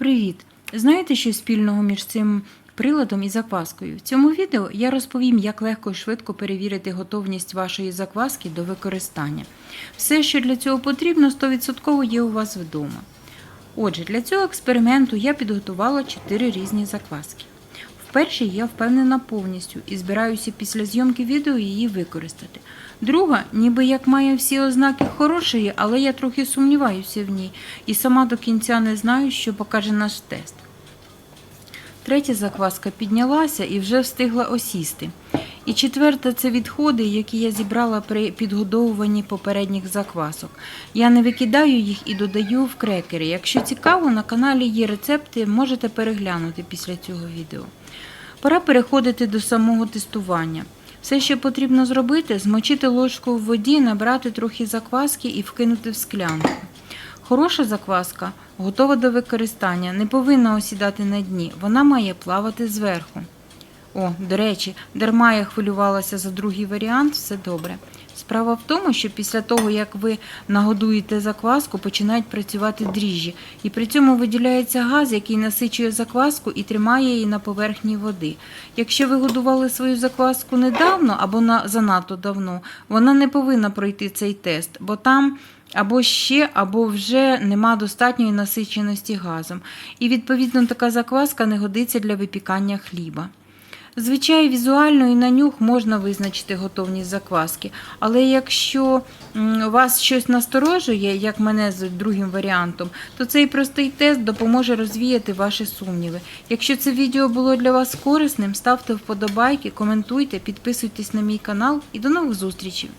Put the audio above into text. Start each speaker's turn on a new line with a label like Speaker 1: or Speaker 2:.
Speaker 1: Привіт! Знаєте, що спільного між цим приладом і закваскою? В цьому відео я розповім, як легко і швидко перевірити готовність вашої закваски до використання. Все, що для цього потрібно, 100% є у вас вдома. Отже, для цього експерименту я підготувала 4 різні закваски. В першій я впевнена повністю і збираюся після зйомки відео її використати. Друга, ніби як має всі ознаки хорошої, але я трохи сумніваюся в ній і сама до кінця не знаю, що покаже наш тест. Третя закваска піднялася і вже встигла осісти. І четверта це відходи, які я зібрала при підгодовуванні попередніх заквасок. Я не викидаю їх і додаю в крекери. Якщо цікаво, на каналі є рецепти, можете переглянути після цього відео. Пора переходити до самого тестування. Все, що потрібно зробити, змочити ложку в воді, набрати трохи закваски і вкинути в склянку. Хороша закваска готова до використання, не повинна осідати на дні, вона має плавати зверху. О, до речі, дарма я хвилювалася за другий варіант, все добре. Справа в тому, що після того, як ви нагодуєте закваску, починають працювати дріжджі, і при цьому виділяється газ, який насичує закваску і тримає її на поверхні води. Якщо ви годували свою закваску недавно або на занадто давно, вона не повинна пройти цей тест, бо там або ще, або вже нема достатньої насиченості газом. І відповідно така закваска не годиться для випікання хліба. Звичай, візуально і на нюх можна визначити готовність закваски, але якщо вас щось насторожує, як мене з другим варіантом, то цей простий тест допоможе розвіяти ваші сумніви. Якщо це відео було для вас корисним, ставте вподобайки, коментуйте, підписуйтесь на мій канал і до нових зустрічей!